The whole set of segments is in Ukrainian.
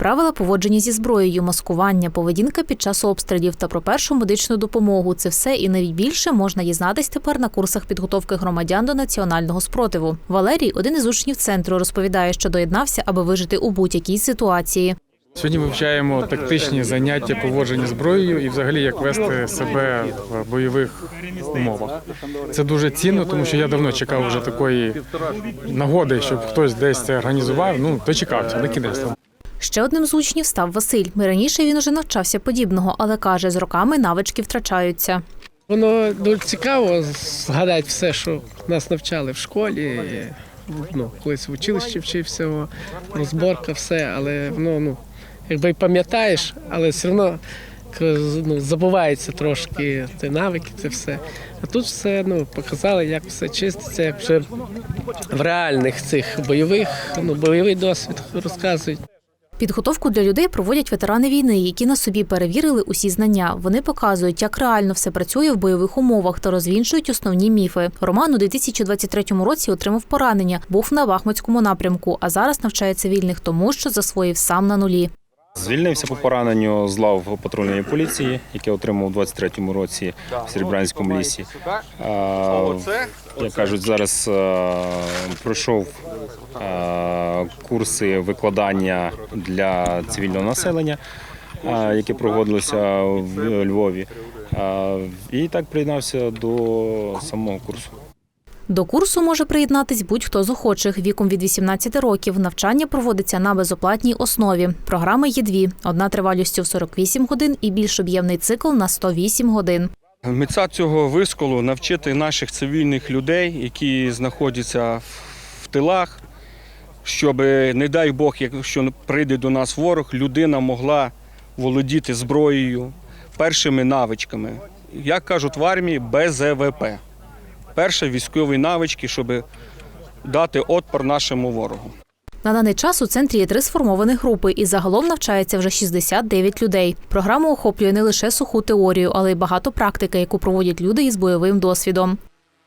Правила поводження зі зброєю, маскування, поведінка під час обстрілів та про першу медичну допомогу це все і навіть більше можна дізнатись тепер на курсах підготовки громадян до національного спротиву. Валерій, один із учнів центру, розповідає, що доєднався, аби вижити у будь-якій ситуації. Сьогодні вивчаємо тактичні заняття поводження зброєю і взагалі як вести себе в бойових умовах. Це дуже цінно, тому що я давно чекав вже такої нагоди, щоб хтось десь це організував. Ну дочекався на кінець. Ще одним з учнів став Василь. Раніше він уже навчався подібного, але каже, з роками навички втрачаються. Воно дуже цікаво згадати все, що нас навчали в школі. Ну, колись в училищі вчився, розборка, все, але воно, ну, якби пам'ятаєш, але все одно ну, забувається трошки ті навики, це все. А тут все ну, показали, як все чиститься, як вже в реальних цих бойових, ну, бойовий досвід розказують. Підготовку для людей проводять ветерани війни, які на собі перевірили усі знання. Вони показують, як реально все працює в бойових умовах та розвінчують основні міфи. Роман у 2023 році отримав поранення, був на Бахмутському напрямку, а зараз навчає цивільних тому, що засвоїв сам на нулі. Звільнився по пораненню з лав патрульної поліції, яке отримав у 23-му році в Серебрянському лісі. Як кажуть, зараз пройшов курси викладання для цивільного населення, які проводилися в Львові. І так приєднався до самого курсу. До курсу може приєднатись будь-хто з охочих віком від 18 років. Навчання проводиться на безоплатній основі. Програми є дві: одна тривалістю в 48 годин і більш об'ємний цикл на 108 годин. Меця цього висколу навчити наших цивільних людей, які знаходяться в тилах, щоб, не дай Бог, якщо прийде до нас ворог, людина могла володіти зброєю, першими навичками. Як кажуть в армії, БЗВП. Перші військові навички, щоб дати отпор нашому ворогу. На даний час у центрі є три сформовані групи, і загалом навчається вже 69 людей. Програма охоплює не лише суху теорію, але й багато практики, яку проводять люди із бойовим досвідом.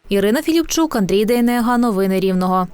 Ірина Філіпчук, Андрій Дейнега. Новини Рівного.